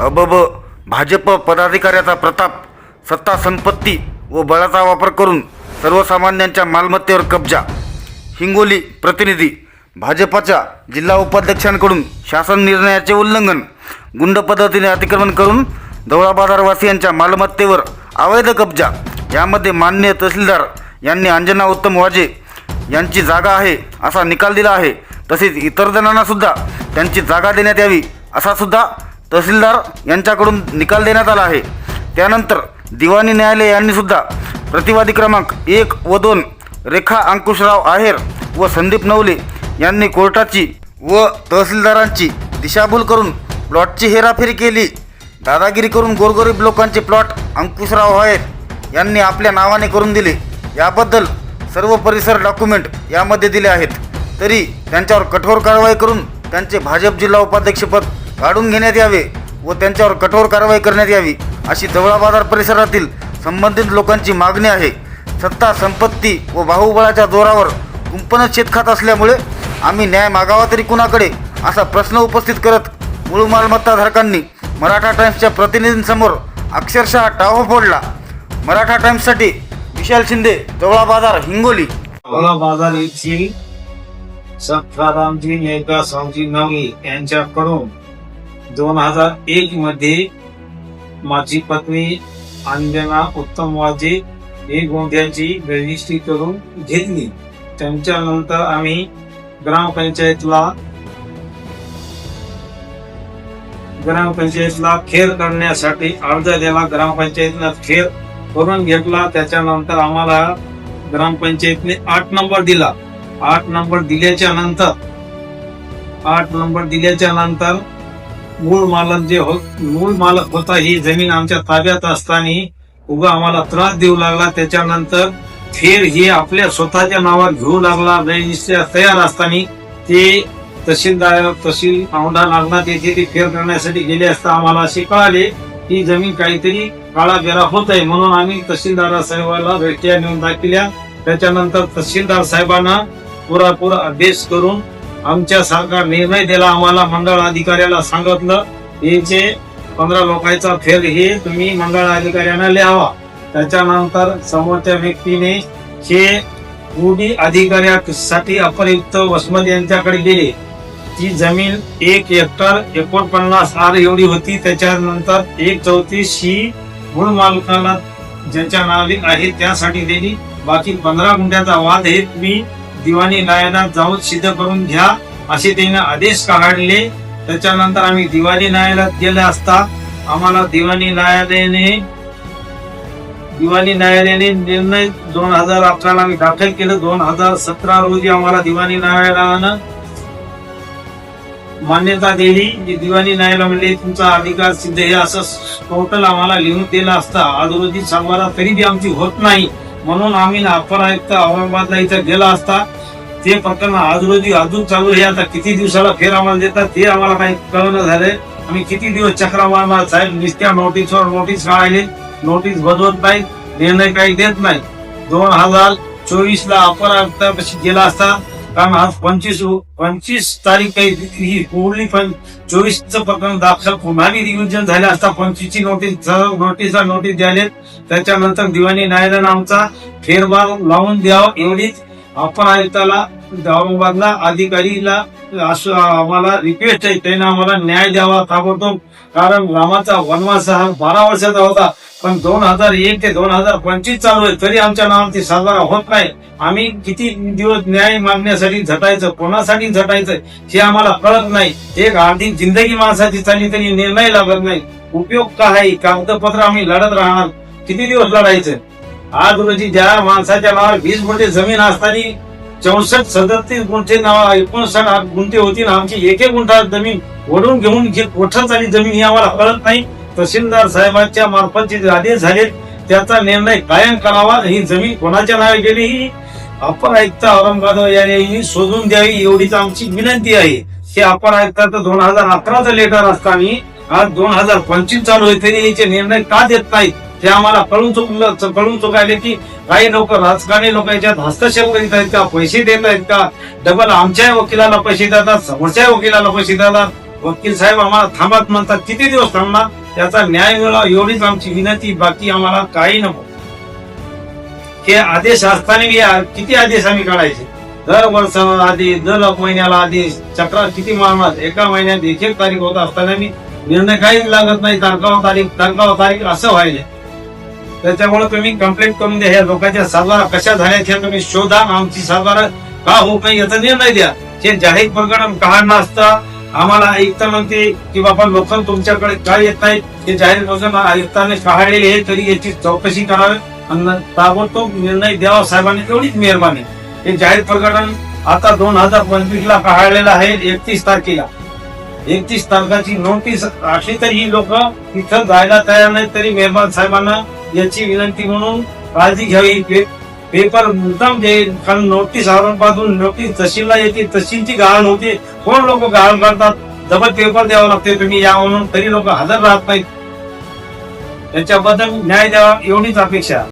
अबब भाजप पदाधिकाऱ्याचा प्रताप सत्ता संपत्ती व बळाचा वापर करून सर्वसामान्यांच्या मालमत्तेवर कब्जा. हिंगोली प्रतिनिधी भाजपाच्या जिल्हा उपाध्यक्षांकडून शासन निर्णयाचे उल्लंघन गुंड पद्धतीने अतिक्रमण करून दौळा बाजारवासियांच्या मालमत्तेवर अवैध कब्जा. यामध्ये मान्य तहसीलदार यांनी अंजना उत्तम वाजे यांची जागा आहे असा निकाल दिला आहे. तसेच इतर जणांनासुद्धा त्यांची जागा देण्यात यावी असा सुद्धा तहसीलदार यांच्याकडून निकाल देण्यात आला आहे. त्यानंतर दिवाणी न्यायालय यांनी सुद्धा प्रतिवादी क्रमांक एक व दोन रेखा अंकुशराव आहेर व संदीप नवले यांनी कोर्टाची व तहसीलदारांची दिशाभूल करून प्लॉटची हेराफेरी केली. दादागिरी करून गोरगरीब लोकांचे प्लॉट अंकुशराव आहेर यांनी आपल्या नावाने करून दिले. याबद्दल सर्व परिसर डॉक्युमेंट यामध्ये दिले आहेत. तरी त्यांच्यावर कठोर कारवाई करून त्यांचे भाजप जिल्हा उपाध्यक्षपद काढून घेण्यात यावे व त्यांच्यावर कठोर कारवाई करण्यात यावी अशी जवळा बाजार परिसरातील संबंधित लोकांची मागणी आहे. सत्ता संपत्ती व बाहुबळाच्या जोरावर कुंपणच शेत खात असल्यामुळे आम्ही न्याय मागावा तरी कुणाकडे? असा प्रश्न उपस्थित करत मूळ मालमत्ताधारकांनी मराठा टाइम्सच्या प्रतिनिधींसमोर अक्षरशः टाहो फोडला. मराठा टाइम्ससाठी विशाल शिंदे जवळा बाजार हिंगोली. बाजार येथील सत्तारामजी मेघा स्वामजी नवी यांच्याकडून दोन हजार एक मध्ये माझी पत्नी अंजना उत्तम वाजे ही गोंद्याची रजिस्ट्री करून घेतली. त्यांच्यानंतर आम्ही ग्रामपंचायतला ग्रामपंचायतला खेर करण्यासाठी अर्ज दिला. ग्रामपंचायतनं खेर करून घेतला. त्याच्यानंतर आम्हाला ग्रामपंचायतने आठ नंबर दिला. आठ नंबर दिल्याच्या नंतर आठ नंबर दिल्याच्या नंतर मूळ मालक जे हो मूळ मालक होता ही जमीन आमच्या ताब्यात असताना उगा आम्हाला त्रास देऊ लागला. त्याच्यानंतर फेर हे आपल्या स्वतःच्या नावावर घेऊ लागला. रजिस्ट्री तयार असताना ते तहसीलदार तहसील औंढा नागनाथ येथे ते फेर करण्यासाठी गेले असता आम्हाला असे कळाले ही जमीन काहीतरी काळा बेरा होत आहे म्हणून आम्ही तहसीलदार साहेबाला भेट्या नेऊन दाखविल्या त्याच्यानंतर तहसीलदार साहेबांना पुरापूर अभ्यास करून आमच्या सरकार निर्णय दिला आम्हाला मंडळ अधिकाऱ्याला सांगितलं हे पंधरा लोकांचा फेर हे तुम्ही मंडळ अधिकाऱ्यांना लिहावा. त्याच्यानंतर समोरच्या व्यक्तीने हे उडी अधिकाऱ्यासाठी अपरयुक्त वसमत यांच्याकडे गेले ती जमीन एक हेक्टर एकोणपन्नास आर एवढी होती. त्याच्यानंतर एक चौतीस ही मूळ मालकाला ज्यांच्या नावे आहे त्यासाठी दिली बाकी पंधरा गुंठ्याचा वाद हे तुम्ही दिवाणी न्यायालयात जाऊन सिद्ध करून घ्या असे त्याने आदेश काढले. त्याच्यानंतर आम्ही दिवाणी न्यायालयात गेले असता आम्हाला दिवाणी न्यायालयाने दिवाणी न्यायालयाने निर्णय दोन हजार अकराला आम्ही दाखल केलं. दोन हजार सतरा रोजी आम्हाला दिवाणी न्यायालयानं मान्यता दिली की दिवाणी म्हणजे तुमचा अधिकार सिद्ध हे असं टोटल आम्हाला लिहून दिलं असता. आज रोजी सांगवारा तरी बी आमची होत नाही. म्हणून आम्ही अपर आयुक्त औरंगाबादला इथं गेला असता ते प्रकरण आज रोजी अजून चालू आहे. आता किती दिवसाला फेर आम्हाला देतात ते आम्हाला काही कळणं झाले. आम्ही किती दिवस चक्रा मारणार साहेब नुसत्या नोटीसवर नोटीस काढायले नोटीस बदलत नाही निर्णय काही देत नाही. दोन हजार चोवीस ला अपर आयुक्तापाशी गेला असता कारण आज पंचवीस पंचवीस तारीख ही पुढली पण चोवीसचं प्रकरण दाखल. पुन्हा रिव्हिजन झाले असता पंचवीसची नोटीस नोटीस नोटीस द्याले त्याच्यानंतर दिवाणी न्यायालयानं आमचा फेरबार लावून द्यावा एवढीच आपण आयुक्ताला दावाबादला अधिकारीला असं आम्हाला रिक्वेस्ट आहे. त्यांना आम्हाला न्याय द्यावा ताबडतोब कारण रामाचा वनवास हा बारा वर्षाचा होता. पण दोन हजार एक ते दोन हजार पंचवीस चालू आहे तरी आमच्या नावाची साजरा होत नाही. आम्ही किती दिवस न्याय मागण्यासाठी झटायचं कोणासाठी झटायचं हे आम्हाला कळत नाही. एक आर्थिक जिंदगी माणसाची चालली तरी निर्णय लागत नाही. उपयोग काय कागदपत्र आम्ही लढत राहणार. किती दिवस लढायचं? आज रोजी ज्या माणसाच्या नावावर वीस गुंठे जमीन असताना चौसष्ट सदतीस गुंठे नावा एकोणसाठ आठ गुंठे होती ना आमची एक एक गुंठा जमीन ओढून घेऊन घे कोठा झाली जमीन ही आम्हाला कळत नाही. तहसीलदार साहेबांच्या मार्फत जे आदेश झाले त्याचा निर्णय कायम करावा. ही जमीन कोणाच्या नावे गेली ही अपर आयुक्त औरंगाबाद यांनी शोधून द्यावी एवढीच आमची विनंती आहे. हे अपर आयुक्ताचं दोन हजार अकराचं लेटर असताना आज दोन हजार पंचवीस चालू आहे. तरी याचे निर्णय का देत नाहीत ते आम्हाला कळून चुकलं कळून चुकायले की काही लोक राजकारणी लोक याच्यात हस्तक्षेप करीत आहेत का पैसे देत आहेत का? डबल आमच्या वकिलाला पैसे देतात समोरच्या वकिलाला पैसे देतात. वकील साहेब आम्हाला थांबात म्हणतात किती दिवस थांबणार? त्याचा न्याय मिळावा एवढीच आमची विनंती. बाकी आम्हाला काही नको. हे आदेश असताना किती आदेश आम्ही काढायचे? दर वर्ष आदेश दर महिन्याला आदेश चक्रा किती मारणार? एका महिन्यात एक एक तारीख होत असताना मी निर्णय काहीच लागत नाही. तारखाव तारीख तारखाव तारीख असं व्हायचे. त्याच्यामुळे तुम्ही कंप्लेंट करून द्या. ह्या लोकांच्या सातबारा कशा झाल्याच्या तुम्ही शोधा. आमची सातबारा का होत नाही याचा निर्णय द्या. जे जाहीर प्रकरण का नसता आम्हाला ऐकता म्हणते की बाबा लोक तुमच्याकडे काय येत नाहीत? ते जाहीर प्रकरण आयुक्ताने शहाळलेली आहे तरी याची चौकशी करावी आणि ताबडतोब निर्णय द्यावा साहेबांनी तेवढीच मेहरबानी. हे जाहीर प्रकरण आता दोन हजार पंचवीस ला काढलेलं आहे एकतीस तारखेला. एकतीस तारखाची नोटीस असली तरी ही लोक तिथं जायला तयार नाही तरी मेहरबान साहेबांना याची विनंती म्हणून काळजी घ्यावी पेपर मुद्दाम जे कारण नोटीस औरंगाबादून नोटीस तहसीलला येते तहसीलची गहाण होते. कोण लोक गहाण करतात? डबल पेपर द्यावा लागते तुम्ही या म्हणून तरी लोक हजर राहत नाहीत. त्याच्याबद्दल न्याय द्यावा एवढीच अपेक्षा.